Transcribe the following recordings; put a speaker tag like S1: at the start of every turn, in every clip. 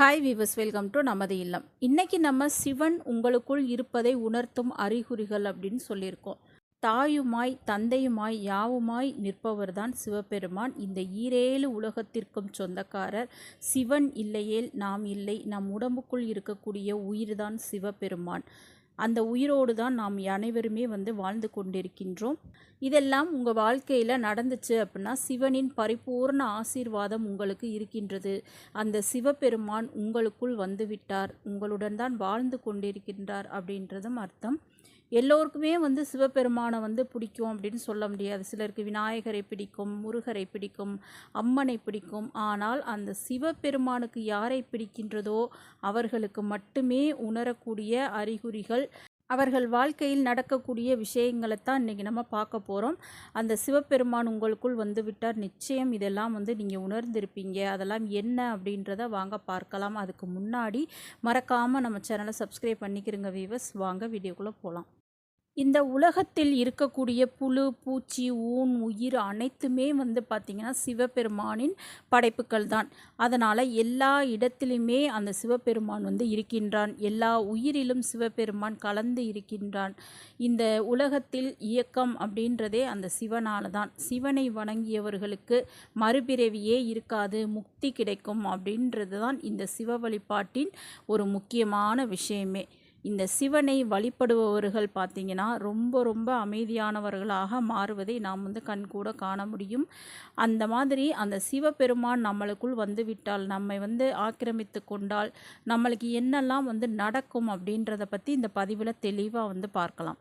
S1: Hi viewers welcome to நமது இல்லம். இன்றைக்கி நம்ம சிவன் உங்களுக்குள் இருப்பதை உணர்த்தும் அறிகுறிகள் அப்படின்னு சொல்லியிருக்கோம். தாயுமாய் தந்தையுமாய் யாவுமாய் நிற்பவர்தான் சிவபெருமான். இந்த ஈரேழு உலகத்திற்கும் சொந்தக்காரர் சிவன் இல்லையேல் நாம் இல்லை. நம் உடம்புக்குள் இருக்கக்கூடிய உயிர்தான் சிவபெருமான். அந்த உயிரோடு தான் நாம் அனைவருமே வந்து வாழ்ந்து கொண்டிருக்கின்றோம். இதெல்லாம் உங்கள் வாழ்க்கையில் நடந்துச்சு அப்படின்னா சிவனின் பரிபூர்ண ஆசீர்வாதம் உங்களுக்கு இருக்கின்றது. அந்த சிவபெருமான் உங்களுக்குள் வந்துவிட்டார். உங்களுடன் தான் வாழ்ந்து கொண்டிருக்கின்றார் அப்படின்றதும் அர்த்தம். எல்லோருக்குமே வந்து சிவபெருமானை வந்து பிடிக்கும் அப்படின்னு சொல்ல முடியாது. சிலருக்கு விநாயகரை பிடிக்கும் முருகரை பிடிக்கும் அம்மனை பிடிக்கும். ஆனால் அந்த சிவபெருமானுக்கு யாரை பிடிக்கின்றதோ அவர்களுக்கு மட்டுமே உணரக்கூடிய அறிகுறிகள் அவர்கள் வாழ்க்கையில் நடக்கக்கூடிய விஷயங்களை தான் இன்றைக்கி நம்ம பார்க்க போகிறோம் அந்த சிவபெருமான் உங்களுக்குள் வந்து விட்டார். நிச்சயம் இதெல்லாம் வந்து நீங்கள் உணர்ந்திருப்பீங்க. அதெல்லாம் என்ன அப்படின்றத வாங்க பார்க்கலாம். அதுக்கு முன்னாடி மறக்காமல் நம்ம சேனலை சப்ஸ்கிரைப் பண்ணிக்கிறங்க வீவர்ஸ் வாங்க வீடியோக்குள்ளே போகலாம் இந்த உலகத்தில் இருக்கக்கூடிய புழு பூச்சி ஊன் உயிர் அனைத்துமே வந்து பார்த்திங்கன்னா சிவபெருமானின் படைப்புகள் தான். அதனால் எல்லா இடத்திலுமே அந்த சிவபெருமான் வந்து இருக்கின்றான். எல்லா உயிரிலும் சிவபெருமான் கலந்து இருக்கின்றான். இந்த உலகத்தில் இயக்கம் அப்படின்றதே அந்த சிவனால் தான். சிவனை வணங்கியவர்களுக்கு மறுபிறவியே இருக்காது முக்தி கிடைக்கும் அப்படின்றது தான் இந்த சிவ வழிபாட்டின் ஒரு முக்கியமான விஷயமே. இந்த சிவனை வழிபடுபவர்கள் பார்த்திங்கன்னா ரொம்ப ரொம்ப அமைதியானவர்களாக மாறுவதை நாம் வந்து கண்கூட காண முடியும். அந்த மாதிரி அந்த சிவபெருமான் நம்மளுக்குள் வந்து விட்டால் நம்மை வந்து ஆக்கிரமித்து கொண்டால் நம்மளுக்கு என்னெல்லாம் வந்து நடக்கும் அப்படின்றத பற்றி இந்த பதிவில் தெளிவாக வந்து பார்க்கலாம்.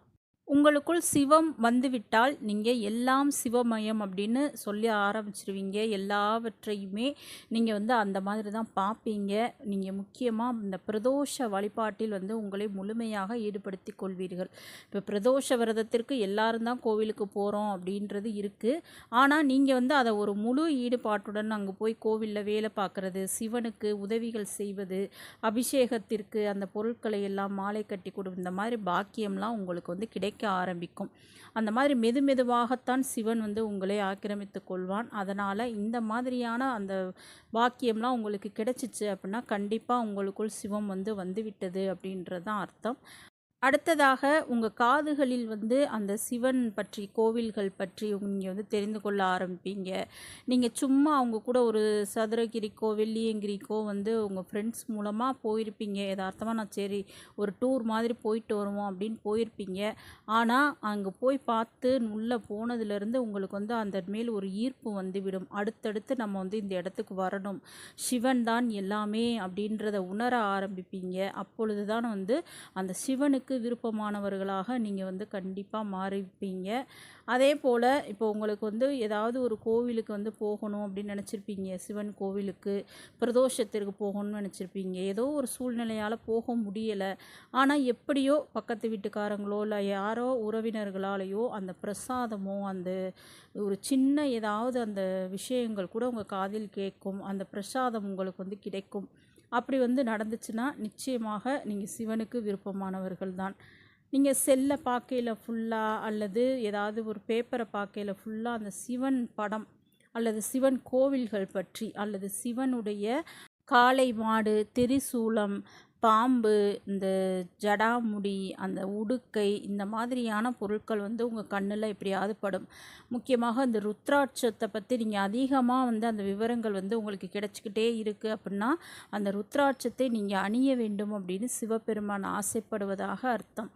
S1: உங்களுக்குள் சிவம் வந்துவிட்டால் நீங்கள் எல்லாம் சிவமயம் அப்படின்னு சொல்லி ஆரம்பிச்சிருவீங்க. எல்லாவற்றையுமே நீங்கள் வந்து அந்த மாதிரி தான் பார்ப்பீங்க. நீங்கள் முக்கியமாக இந்த பிரதோஷ வழிபாட்டில் வந்து உங்களை முழுமையாக ஈடுபடுத்தி கொள்வீர்கள். இப்போ பிரதோஷ விரதத்திற்கு எல்லாரும் தான் கோவிலுக்கு போகிறோம் அப்படின்றது இருக்குது ஆனால் நீங்கள் வந்து அதை ஒரு முழு ஈடுபாட்டுடன் அங்கே போய் கோவிலில் வேலை பார்க்குறது சிவனுக்கு உதவிகள் செய்வது அபிஷேகத்திற்கு அந்த பொருட்களை எல்லாம் மாலை கட்டி கொடு இந்த மாதிரி பாக்கியம்லாம் உங்களுக்கு வந்து கிடைக்கும். ஆக்கிரமிக்க ஆரம்பிக்கும். அந்த மாதிரி மெது மெதுவாகத்தான் சிவன் வந்து உங்களை ஆக்கிரமித்து கொள்வான். அதனால் இந்த மாதிரியான அந்த வாக்கியம்லாம் உங்களுக்கு கிடைச்சிச்சு அப்படின்னா கண்டிப்பாக உங்களுக்குள் சிவம் வந்து வந்துவிட்டது அப்படின்றது தான் அர்த்தம். அடுத்ததாக உங்கள் காதுகளில் வந்து அந்த சிவன் பற்றி கோவில்கள் பற்றி நீங்கள் வந்து தெரிந்து கொள்ள ஆரம்பிப்பீங்க. நீங்கள் சும்மா அவங்க கூட ஒரு சதுரகிரிக்கோ வெள்ளியங்கிரிக்கோ வந்து உங்கள் ஃப்ரெண்ட்ஸ் மூலமாக போயிருப்பீங்க. யதார்த்தமாக நான் சரி ஒரு டூர் மாதிரி போயிட்டு வருவோம் அப்படின்னு போயிருப்பீங்க. ஆனால் அங்கே போய் பார்த்து உள்ளே போனதுலேருந்து உங்களுக்கு வந்து அந்த மேல் ஒரு ஈர்ப்பு வந்துவிடும். அடுத்தடுத்து நம்ம வந்து இந்த இடத்துக்கு வரணும். சிவன் தான் எல்லாமே அப்படின்றத உணர ஆரம்பிப்பீங்க. அப்பொழுது தான் வந்து அந்த சிவனுக்கு விருப்பமானவர்களாக நீங்கள் வந்து கண்டிப்பாக மாறிப்பீங்க. அதே போல் இப்போ உங்களுக்கு வந்து ஏதாவது ஒரு கோவிலுக்கு வந்து போகணும் அப்படின்னு நினச்சிருப்பீங்க. சிவன் கோவிலுக்கு பிரதோஷத்திற்கு போகணும்னு நினச்சிருப்பீங்க. ஏதோ ஒரு சூழ்நிலையால் போக முடியலை. ஆனால் எப்படியோ பக்கத்து வீட்டுக்காரங்களோ இல்லை யாரோ உறவினர்களாலேயோ அந்த பிரசாதமோ அந்த ஒரு சின்ன ஏதாவது அந்த விஷயங்கள் கூட உங்கள் காதில் கேட்கும். அந்த பிரசாதம் உங்களுக்கு வந்து கிடைக்கும். அப்படி வந்து நடந்துச்சுன்னா நிச்சயமாக நீங்கள் சிவனுக்கு விருப்பமானவர்கள் தான் நீங்கள் செல்லை பார்க்கையில் ஃபுல்லாக அல்லது ஏதாவது ஒரு பேப்பரை பார்க்கையில் ஃபுல்லாக அந்த சிவன் படம் அல்லது சிவன் கோவில்கள் பற்றி அல்லது சிவனுடைய காளை மாடு திரிசூலம் பாம்பு இந்த ஜடாமுடி அந்த உடுக்கை இந்த மாதிரியான பொருட்கள் வந்து உங்கள் கண்ணில் எப்படியாவது படும். முக்கியமாக இந்த ருத்ராட்சத்தை பற்றி நீங்கள் அதிகமாக வந்து அந்த விவரங்கள் வந்து உங்களுக்கு கிடச்சிக்கிட்டே இருக்குது அப்படின்னா அந்த ருத்ராட்சத்தை நீங்கள் அணிய வேண்டும் அப்படின்னு சிவபெருமான் ஆசைப்படுவதாக அர்த்தம்.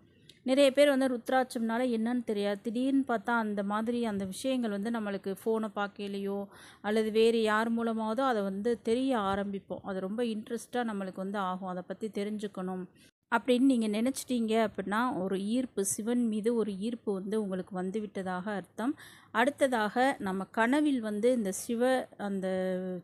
S1: நிறைய பேர் வந்து ருத்ராட்சம்னால என்னன்னு தெரியாது. திடீர்னு பார்த்தா அந்த மாதிரி அந்த விஷயங்கள் வந்து நம்மளுக்கு ஃபோனை பார்க்கலையோ அல்லது வேறு யார் மூலமாவதோ அதை வந்து தெரிய ஆரம்பிப்போம். அது ரொம்ப இன்ட்ரெஸ்ட்டாக நம்மளுக்கு வந்து ஆகும். அதை பற்றி தெரிஞ்சுக்கணும். அப்படின்னு நீங்கள் நினச்சிட்டீங்க அப்படின்னா ஒரு ஈர்ப்பு சிவன் மீது ஒரு ஈர்ப்பு வந்து உங்களுக்கு வந்து விட்டதாக அர்த்தம். அடுத்ததாக நம்ம கனவில் வந்து இந்த சிவ அந்த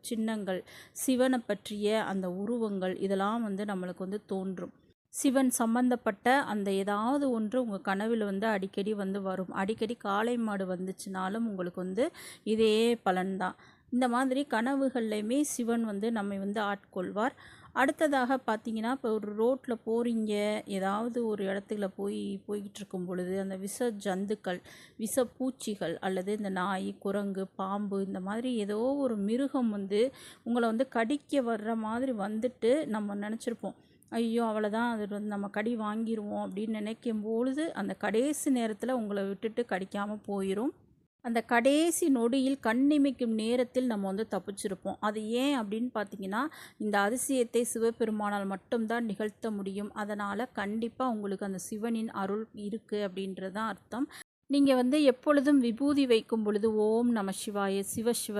S1: சின்னங்கள் சிவனை பற்றிய அந்த உருவங்கள் இதெல்லாம் வந்து நம்மளுக்கு வந்து தோன்றும். சிவன் சம்பந்தப்பட்ட அந்த ஏதாவது ஒன்று உங்கள் கனவில் வந்து அடிக்கடி வந்து வரும். அடிக்கடி காளை மாடு வந்துச்சுனாலும் உங்களுக்கு வந்து இதே பலன்தான். இந்த மாதிரி கனவுகள்லையுமே சிவன் வந்து நம்மை வந்து ஆட்கொள்வார். அடுத்ததாக பார்த்தீங்கன்னா இப்போ ஒரு ரோட்டில் போகிறீங்க ஏதாவது ஒரு இடத்துல போய் போய்கிட்டு இருக்கும் பொழுது அந்த விஷ ஜந்துக்கள் விஷ பூச்சிகள் அல்லது இந்த நாய் குரங்கு பாம்பு இந்த மாதிரி ஏதோ ஒரு மிருகம் வந்து உங்களை வந்து கடிக்க வர்ற மாதிரி வந்துட்டு நம்ம நினச்சிருப்போம். ஐயோ அவ்வளோதான் அது வந்து நம்ம கடி வாங்கிடுவோம் அப்படின்னு நினைக்கும் பொழுது அந்த கடைசி நேரத்தில் உங்களை விட்டுட்டு கடிக்காமல் போயிடும் அந்த கடைசி நொடியில் கண்ணிமைக்கும் நேரத்தில் நம்ம வந்து தப்பிச்சிருப்போம். அது ஏன் அப்படின்னு பார்த்தீங்கன்னா இந்த அதிசயத்தை சிவபெருமானால் மட்டும்தான் நிகழ்த்த முடியும். அதனால் கண்டிப்பாக உங்களுக்கு அந்த சிவனின் அருள் இருக்குது அப்படின்றது தான் அர்த்தம். நீங்கள் வந்து எப்பொழுதும் விபூதி வைக்கும் பொழுது ஓம் நம சிவாய சிவசிவ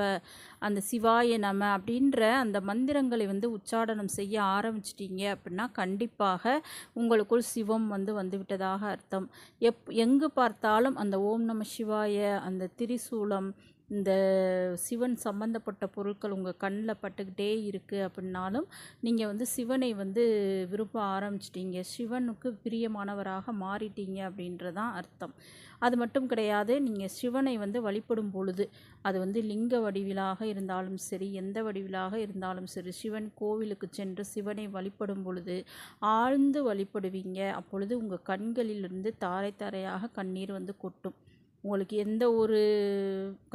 S1: அந்த சிவாய நம அப்படின்ற அந்த மந்திரங்களை வந்து உச்சாடனம் செய்ய ஆரம்பிச்சிட்டிங்க அப்படின்னா கண்டிப்பாக உங்களுக்குள் சிவம் வந்து வந்துவிட்டதாக அர்த்தம். எப் எங்கு பார்த்தாலும் அந்த ஓம் நம சிவாய அந்த திரிசூலம் இந்த சிவன் சம்பந்தப்பட்ட பொருட்கள் உங்கள் கண்ணில் பட்டுக்கிட்டே இருக்குது அப்படின்னாலும் நீங்கள் வந்து சிவனை வந்து விரும்ப ஆரம்பிச்சிட்டீங்க. சிவனுக்கு பிரியமானவராக மாறிட்டீங்க அப்படின்றதான் அர்த்தம். அது மட்டும் கிடையாது நீங்கள் சிவனை வந்து வழிபடும் பொழுது அது வந்து லிங்க வடிவிலாக இருந்தாலும் சரி எந்த வடிவிலாக இருந்தாலும் சரி சிவன் கோவிலுக்கு சென்று சிவனை வழிபடும் பொழுது ஆழ்ந்து வழிபடுவீங்க. அப்பொழுது உங்கள் கண்களிலிருந்து தாரை தாரையாக கண்ணீர் வந்து கொட்டும். உங்களுக்கு எந்த ஒரு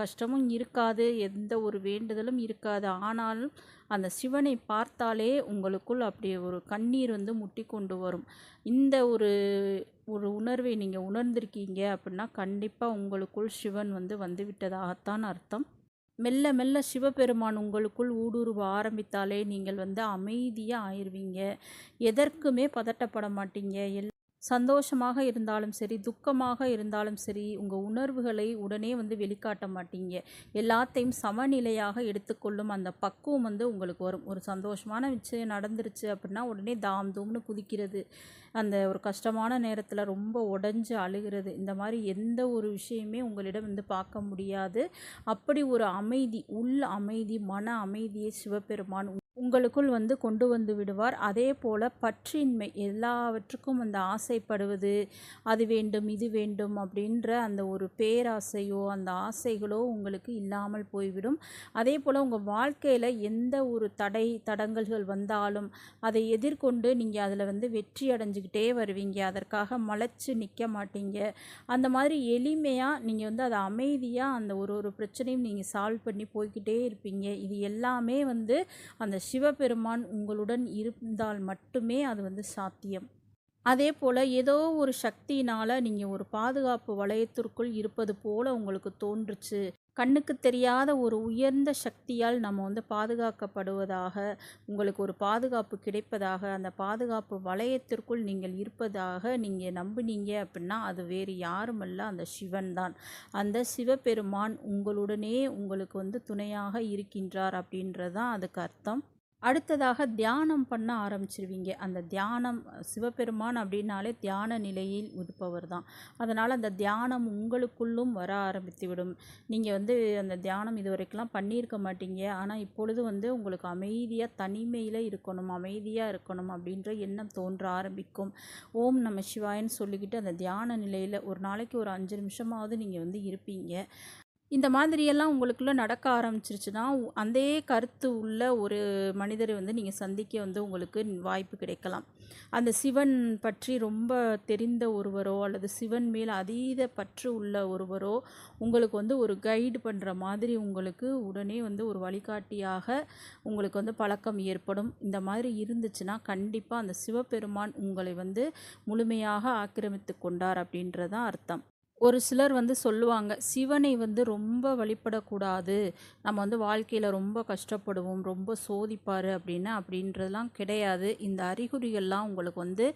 S1: கஷ்டமும் இருக்காது எந்த ஒரு வேண்டுதலும் இருக்காது. ஆனாலும் அந்த சிவனை பார்த்தாலே உங்களுக்குள் அப்படியே ஒரு கண்ணீர் வந்து முட்டி கொண்டு வரும். இந்த ஒரு ஒரு உணர்வை நீங்கள் உணர்ந்திருக்கீங்க அப்படின்னா கண்டிப்பாக உங்களுக்குள் சிவன் வந்து வந்து விட்டதாகத்தான் அர்த்தம். மெல்ல மெல்ல சிவபெருமான் உங்களுக்குள் ஊடுருவ ஆரம்பித்தாலே நீங்கள் வந்து அமைதியாக ஆயிடுவீங்க எதற்குமே பதட்டப்பட மாட்டீங்க. எல் சந்தோஷமாக இருந்தாலும் சரி துக்கமாக இருந்தாலும் சரி உங்கள் உணர்வுகளை உடனே வந்து வெளிக்காட்ட மாட்டீங்க. எல்லாத்தையும் சமநிலையாக எடுத்துக்கொள்ளும் அந்த பக்குவம் வந்து உங்களுக்கு வரும். ஒரு சந்தோஷமான விஷயம் நடந்துருச்சு அப்படின்னா உடனே தாம் தூம்னு குதிக்கிறது அந்த ஒரு கஷ்டமான நேரத்தில் ரொம்ப உடஞ்சி அழுகிறது இந்த மாதிரி எந்த ஒரு விஷயமே உங்களிடம் வந்து பார்க்க முடியாது. அப்படி ஒரு அமைதி உள் அமைதி மன அமைதியை சிவபெருமான் உங்களுக்குள் வந்து கொண்டு வந்து விடுவார். அதே போல் பற்றின்மை எல்லாவற்றுக்கும் அந்த ஆசைப்படுவது அது வேண்டும் இது வேண்டும் அப்படின்ற அந்த ஒரு பேராசையோ அந்த ஆசைகளோ உங்களுக்கு இல்லாமல் போய்விடும். அதே போல் உங்கள் வாழ்க்கையில் எந்த ஒரு தடை தடங்கல்கள் வந்தாலும் அதை எதிர்கொண்டு நீங்கள் அதில் வந்து வெற்றி அடைஞ்சிக்கிட்டே வருவீங்க. அதற்காக மலைச்சு நிற்க மாட்டீங்க. அந்த மாதிரி எளிமையாக நீங்கள் வந்து அதை அமைதியாக அந்த ஒரு ஒரு பிரச்சனையும் நீங்கள் சால்வ் பண்ணி போய்கிட்டே இருப்பீங்க. இது எல்லாமே வந்து அந்த சிவபெருமான் உங்களுடன் இருந்தால் மட்டுமே அது வந்து சாத்தியம். அதே போல் ஏதோ ஒரு சக்தியினால் நீங்கள் ஒரு பாதுகாப்பு வளையத்திற்குள் இருப்பது போல் உங்களுக்கு தோன்றுச்சு. கண்ணுக்கு தெரியாத ஒரு உயர்ந்த சக்தியால் நம்ம வந்து பாதுகாக்கப்படுவதாக உங்களுக்கு ஒரு பாதுகாப்பு கிடைப்பதாக அந்த பாதுகாப்பு வளையத்திற்குள் நீங்கள் இருப்பதாக நீங்கள் நம்பினீங்க அப்படின்னா அது வேறு யாருமல்ல அந்த சிவன் தான். அந்த சிவபெருமான் உங்களுடனே உங்களுக்கு வந்து துணையாக இருக்கின்றார் அப்படின்றது தான் அதுக்கு அர்த்தம். அடுத்ததாக தியானம் பண்ண ஆரம்பிச்சிருவீங்க. அந்த தியானம் சிவபெருமான் அப்படின்னாலே தியான நிலையில் இருப்பவர் தான். அதனால் அந்த தியானம் உங்களுக்குள்ளும் வர ஆரம்பித்து விடும் நீங்கள் வந்து அந்த தியானம் இது வரைக்கும்லாம் பண்ணியிருக்க மாட்டீங்க. ஆனால் இப்பொழுது வந்து உங்களுக்கு அமைதியாக தனிமையில் இருக்கணும் அமைதியாக இருக்கணும் அப்படின்ற எண்ணம் தோன்ற ஆரம்பிக்கும். ஓம் நம சிவாயன்னு சொல்லிக்கிட்டு அந்த தியான நிலையில் ஒரு நாளைக்கு ஒரு அஞ்சு நிமிஷமாவது நீங்கள் வந்து இருப்பீங்க. இந்த மாதிரியெல்லாம் உங்களுக்குள்ளே நடக்க ஆரம்பிச்சிருச்சுன்னா அதே கருத்து உள்ள ஒரு மனிதரை வந்து நீங்கள் சந்திக்க வந்து உங்களுக்கு வாய்ப்பு கிடைக்கலாம். அந்த சிவன் பற்றி ரொம்ப தெரிந்த ஒருவரோ அல்லது சிவன் மேல் அதீத பற்று உள்ள ஒருவரோ உங்களுக்கு வந்து ஒரு கைடு பண்ணுற மாதிரி உங்களுக்கு உடனே வந்து ஒரு வழிகாட்டியாக உங்களுக்கு வந்து பழக்கம் ஏற்படும். இந்த மாதிரி இருந்துச்சுன்னா கண்டிப்பாக அந்த சிவபெருமான் உங்களை வந்து முழுமையாக ஆக்கிரமித்து கொண்டார் அப்படின்றதான் அர்த்தம். ஒரு சிலர் வந்து சொல்லுவாங்க சிவனை வந்து ரொம்ப வழிபடக்கூடாது. நம்ம வந்து வாழ்க்கையில் ரொம்ப கஷ்டப்படுவோம் ரொம்ப சோதிப்பார் அப்படின்னு அப்படின்றதுலாம் கிடையாது. இந்த அறிகுறிகள்லாம் உங்களுக்கு வந்து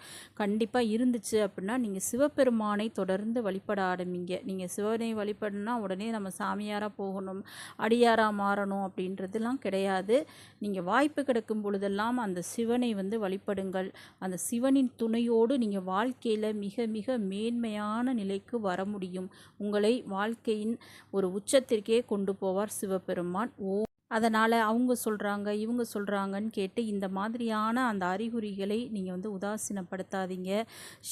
S1: கண்டிப்பாக இருந்துச்சு அப்படின்னா நீங்கள் சிவபெருமானை தொடர்ந்து வழிபட ஆரம்பிங்க. நீங்கள் சிவனை வழிபடணும்னா உடனே நம்ம சாமியாராக போகணும் அடியாராக மாறணும் அப்படின்றதுலாம் கிடையாது. நீங்கள் வாய்ப்பு கிடைக்கும் பொழுதெல்லாம் அந்த சிவனை வந்து வழிபடுங்கள். அந்த சிவனின் துணையோடு நீங்கள் வாழ்க்கையில் மிக மிக மேன்மையான நிலைக்கு வர முடியும் முடியும். உங்களை வாழ்க்கையின் ஒரு உச்சத்திற்கே கொண்டு போவார் சிவபெருமான். ஓ அதனால் அவங்க சொல்கிறாங்க இவங்க சொல்கிறாங்கன்னு கேட்டு இந்த மாதிரியான அந்த அறிகுறிகளை நீங்கள் வந்து உதாசீனப்படுத்தாதீங்க.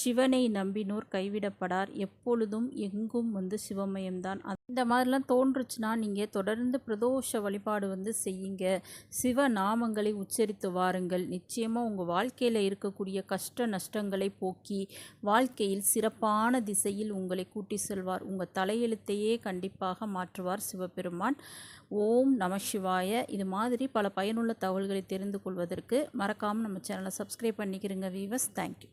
S1: சிவனை நம்பினோர் கைவிடப்படார். எப்பொழுதும் எங்கும் வந்து சிவமயம்தான். இந்த மாதிரிலாம் தோன்றுச்சுன்னா நீங்கள் தொடர்ந்து பிரதோஷ வழிபாடு வந்து செய்யுங்க. சிவ நாமங்களை உச்சரித்து வாருங்கள். நிச்சயமாக உங்கள் வாழ்க்கையில் இருக்கக்கூடிய கஷ்ட நஷ்டங்களை போக்கி வாழ்க்கையில் சிறப்பான திசையில் உங்களை கூட்டி செல்வார். உங்கள் தலையெழுத்தையே கண்டிப்பாக மாற்றுவார் சிவபெருமான். ஓம் நம வாய இது மாதிரி பல பயனுள்ள தகவல்களை தெரிந்து கொள்வதற்கு மறக்காமல் நம்ம சேனலை சப்ஸ்கிரைப் பண்ணிக்கிறங்க வீவர்ஸ் தேங்க்யூ